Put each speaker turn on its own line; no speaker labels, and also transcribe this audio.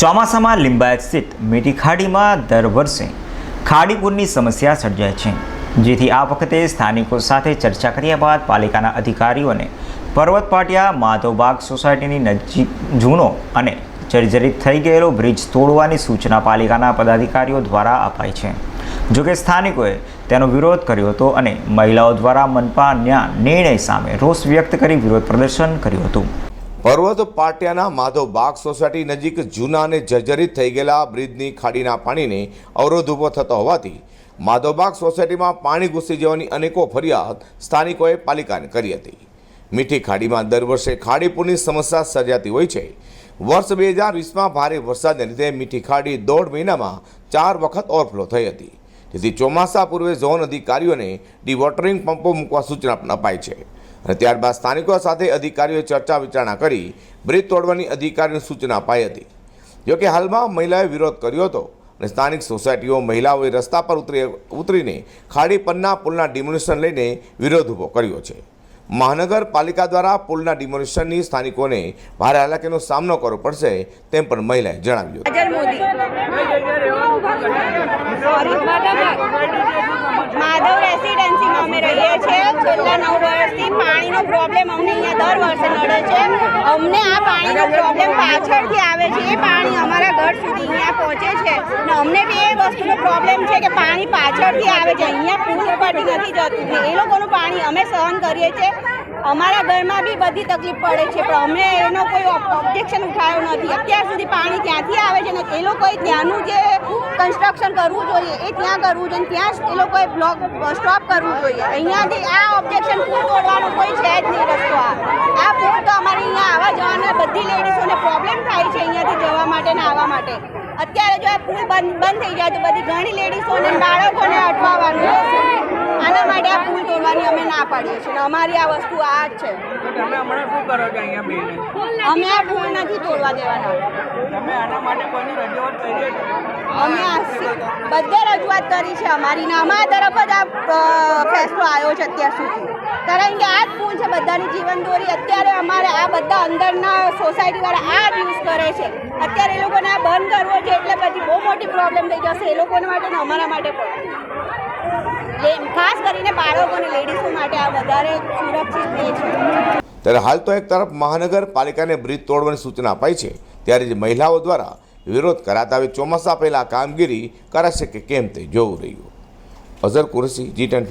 ચોમાસામાં લિંબાયત સ્થિત મીઠી ખાડીમાં દર વર્ષે ખાડીપુરની સમસ્યા સર્જાય છે. જેથી આ વખતે સ્થાનિકો સાથે ચર્ચા કર્યા બાદ પાલિકાના અધિકારીઓને પર્વત પાટિયા માધવબાગ સોસાયટીની નજીક જૂનો અને જર્જરિત થઈ ગયેલો બ્રિજ તોડવાની સૂચના પાલિકાના પદાધિકારીઓ દ્વારા અપાઈ છે. જોકે સ્થાનિકોએ તેનો વિરોધ કર્યો હતો અને મહિલાઓ દ્વારા મનપાના નિર્ણય સામે રોષ વ્યક્ત કરી વિરોધ પ્રદર્શન કર્યું હતું.
પર્વત પાટિયાના માધવ બાગ સોસાયટી નજીક જૂના અને જર્જરિત થઈ ગયેલા બ્રિજની ખાડીના પાણીને અવરોધ ઊભો થતો હોવાથી માધવબાગ સોસાયટીમાં પાણી ઘૂસી જવાની અનેકો ફરિયાદ સ્થાનિકોએ પાલિકાને કરી હતી. મીઠી ખાડીમાં દર વર્ષે ખાડીપુરની સમસ્યા સર્જાતી હોય છે. વર્ષ બે હજાર વીસમાં ભારે વરસાદને લીધે મીઠી ખાડી દોઢ મહિનામાં ચાર વખત ઓવરફ્લો થઈ હતી. જેથી ચોમાસા પૂર્વે ઝોન અધિકારીઓને ડિવોટરિંગ પંપો મૂકવા સૂચના પણ અપાઈ છે. અને ત્યારબાદ સ્થાનિકો સાથે અધિકારીઓએ ચર્ચા વિચારણા કરી બ્રિજ તોડવાની અધિકારીઓને સૂચના અપાઈ હતી જોકે હાલમાં મહિલાએ વિરોધ કર્યો હતો અને સ્થાનિક સોસાયટીઓ મહિલાઓએ રસ્તા પર ઉતરી ઉતરીને ખાડી પરના પુલના ડિમોલિશન લઈને વિરોધ ઊભો કર્યો છે મહાનગરપાલિકા દ્વારા પુલના ડિમોલિશનની સ્થાનિકોને ભારે હાલાકીનો સામનો કરવો પડશે તેમ પણ મહિલાએ જણાવ્યું
રહીએ છીએ છેલ્લા નવ વર્ષથી પાણીનો પ્રોબ્લેમ અમને અહીંયા દર વર્ષે નડે છે. અમને આ પાણીનો પ્રોબ્લેમ પાછળથી આવે છે. એ પાણી અમારા ઘર સુધી અહીંયા પહોંચે છે. અને અમને બી એ વસ્તુનો પ્રોબ્લેમ છે કે પાણી પાછળથી આવે છે. અહીંયા પૂરું પાટી નથી જતું. એ લોકોનું પાણી અમે સહન કરીએ છીએ. અમારા ઘરમાં બી બધી તકલીફ પડે છે, પણ અમે એનો કોઈ ઓબ્જેક્શન ઉઠાવ્યો નથી. અત્યાર સુધી પાણી ત્યાંથી આવે છે ને એ લોકોએ ત્યાંનું જે કન્સ્ટ્રક્શન કરવું જોઈએ, એ ત્યાં કરવું જોઈએ, ત્યાં જ એ લોકોએ બ્લોક સ્ટોપ કરવું જોઈએ. અહીંયાથી આ ઓબ્જેક્શન શું તોડવાનો કોઈ છે જ નહીં રસ્તો આ. પુલ તો અમારે અહીંયા આવવા જવાના બધી લેડીઝોને પ્રોબ્લેમ થાય છે અહીંયાથી જવા માટે ને આવવા માટે. અત્યારે જો આ પુલ બંધ બંધ થઈ જાય તો બધી ઘણી લેડીઝોને બાળકોને અટવાવાનું રહેશે આના માટે આ પુલ તોડવાની અમે ના પાડીએ છીએ. અમારી આ વસ્તુ આ જ છે
તમે હમણાં શું કરો છો અહીંયા બેને
અમે આ ફૂલ નથી તોડવા દેવાના.
તમે આના માટે કોઈની રજૂઆત કરી
અમે બધે રજૂઆત કરી છે અમારી. ને અમારા તરફ જ આ ફેસલો આવ્યો છે અત્યાર સુધી. કારણ કે આ જ ફૂલ છે બધાની જીવન દોરી. અત્યારે અમારે આ બધા અંદરના સોસાયટીવાળા આ જ યુઝ કરે છે. અત્યારે એ લોકોને આ બંધ કરવો છે એટલે પછી બહુ મોટી પ્રોબ્લેમ થઈ જશે. એ લોકોને માટે ને અમારા માટે પણ. ખાસ કરીને બાળકો અને લેડીઝો માટે આ વધારે સુરક્ષિત છે.
ત્યારે હાલ તો એક તરફ મહાનગરપાલિકાને બ્રિજ તોડવાની સૂચના અપાઈ છે, ત્યારે જ મહિલાઓ દ્વારા વિરોધ કરાતા હવે ચોમાસા પહેલાં કામગીરી કરાશે કે કેમ તે જોવું રહ્યું. અઝર કુરસી જી ટેન